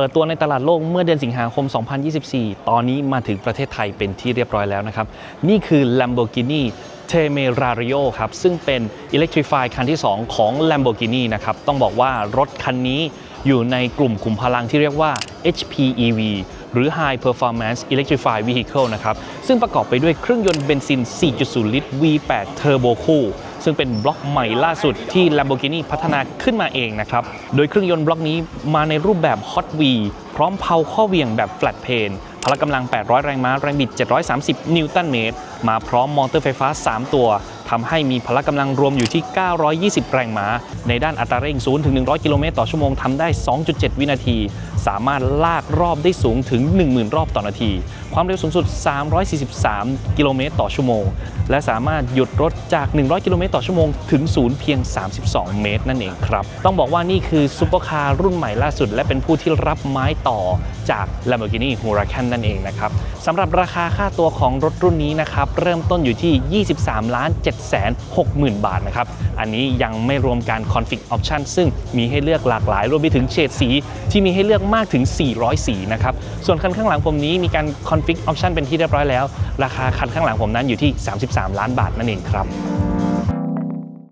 เปิดตัวในตลาดโลกเมื่อเดือนสิงหาคม 2024 ตอนนี้มาถึงประเทศไทยเป็นที่เรียบร้อยแล้วนะครับ นี่คือ Lamborghini Temerario ครับ ซึ่งเป็น Electrify คันที่ 2 ของ Lamborghini นะครับ ต้องบอกว่ารถคันนี้อยู่ในกลุ่มขุมพลังที่เรียกว่า HPEV หรือ High Performance Electrified Vehicle นะครับ ซึ่งประกอบไปด้วยเครื่องยนต์เบนซิน 4.0 ลิตร V8 Turbo Cool ซึ่งเป็นบล็อกใหม่ล่าสุดที่ Lamborghini พัฒนาขึ้นมาเองนะครับ โดยเครื่องยนต์บล็อกนี้มาในรูปแบบ Hot V ร้อมเพาข้อเหวียงแบบ Flat Plane พละกำลัง 800 แรงม้า แรงบิด 730 นิวตันเมตร มาพร้อมมอเตอร์ไฟฟ้า 3 ตัวทำให้มีพละกำลังรวมอยู่ที่ 920 แรงม้า ในด้านอัตราเร่ง 0 ถึง 100 กิโลเมตรต่อชั่วโมงทำได้ 2.7 วินาที สามารถลากรอบได้สูงถึง 10,000 รอบต่อนาที ความเร็วสูงสุด 343 กิโลเมตรต่อชั่วโมง และสามารถหยุดรถจาก 100 กิโลเมตรต่อชั่วโมงถึงศูนย์เพียง 32 เมตรนั่นเองครับ ต้องบอกว่านี่คือซุปเปอร์คาร์รุ่นใหม่ล่าสุด และเป็นผู้ที่รับไม้ต่อจาก Lamborghini Huracan นั่นเองนะครับสำหรับราคาค่าตัวของรถรุ่นนี้นะครับเริ่มต้นอยู่ที่ 23ล้าน7แสน60,000 บาทนะครับอันนี้ยังไม่รวมการ Config Option ซึ่งมีให้เลือกหลากหลาย รวมไปถึงเฉดสี ที่มีให้เลือกมากถึง 400 สีนะครับส่วนคันข้างหลังผมนี้มีการ Config Option เป็นที่เรียบร้อยแล้ว ราคาคันข้างหลังผมนั้นอยู่ที่ 33 ล้านบาทนั่นเองครับ